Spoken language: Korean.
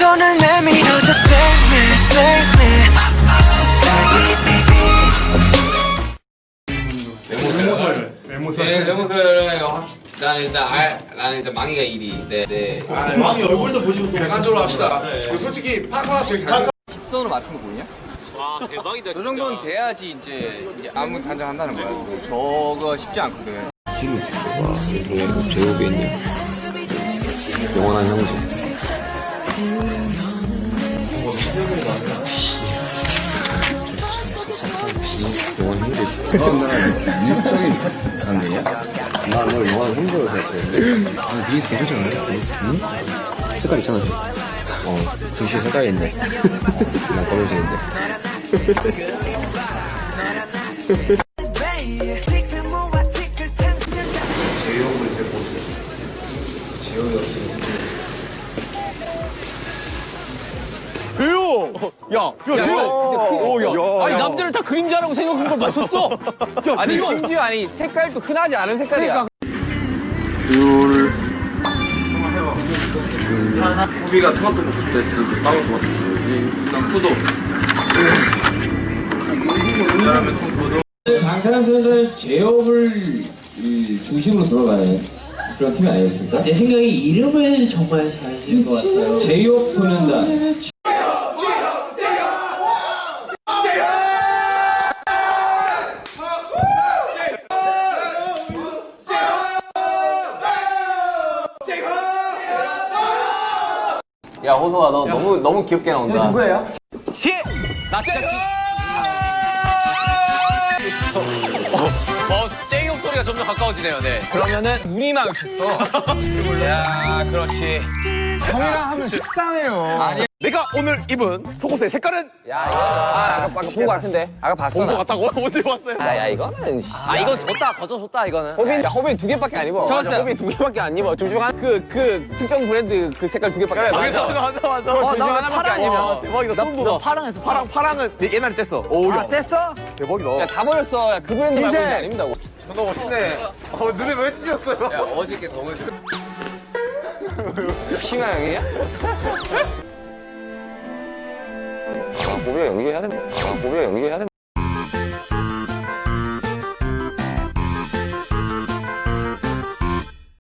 손을 내밀어 줘 Save me, save me Save me, baby 제 레몬스를 확 나는 일단 알 나는 일단 망이가 1위. 네. 네. 왕이 얼굴도 보지 못해. 객관적으로 합시다. 그 솔직히 파파가 제일 잘. 선을 맞춘 거 보이냐? 와 대박이다. 저 정도는 돼야지 이제 이제 아무 단장한다는 거야. 저거 쉽지 않거든. 제목에 있는 영원한 형제. 미국적인 관계냐? 나너 형제로 생각해. 아, 미국 괜찮잖아. 응? 색깔 있잖아. 어, 글씨 색깔이 있네. 나 검은색인데. baby 티끌 모 아 티끌 템 아니 남들은 다 그림자라고 생각한 걸 맞췄어. 아니 심지어 아니 색깔도 흔하지 않은 색깔이야. 호비가 토마토 됐어. 빵을 토마토. 난 푸도. 강사람 선수는 제협을 이 중심으로 들어가는 그런 팀이 아니었습니까? 제 생각에 이름을 정말 잘 지은 것 같아요. 제협 보낸다. 야 호소아 너 너무 너무 귀엽게 나온다. 누구예요? 시. 나 진짜. 어, 제이홉 소리가 점점 가까워지네요. 네. 그러면은 우리만 쳤어. 야, 그렇지. 형이랑 하면 식상해요. 아니, 내가 오늘 입은 속옷의 색깔은 야, 이거 아, 아까 본거 같은데. 아까 봤어. 나. 같다고 어디 왔어요? 아, 야, 이거는. 아, 이건 줬다, 거저 줬다, 이거는. 호빈, 야, 호빈 두 개밖에 안 입어. 저 왔어요. 호빈 두 개밖에 안 입어. 둘중한 그, 그, 특정 브랜드 그 색깔 두 개밖에 안 입어. 맞아 맞아 맞아. 어, 나 하나밖에 안 입어. 대박이다. 소름 돋아. 파랑에서 파랑 파랑은 내 옛날에 뗐어. 오, 야. 뗐어? 대박이다. 야, 다 버렸어. 야, 그 브랜드 말고 흰색. 아닙니다. 너 멋있네. 어, 눈에 왜 찢었어요? 야, 어저께 더 멋있어. 심한 형이야? 아, 보비가 연기해야 된다. 아, 보비가 연기해야 된다.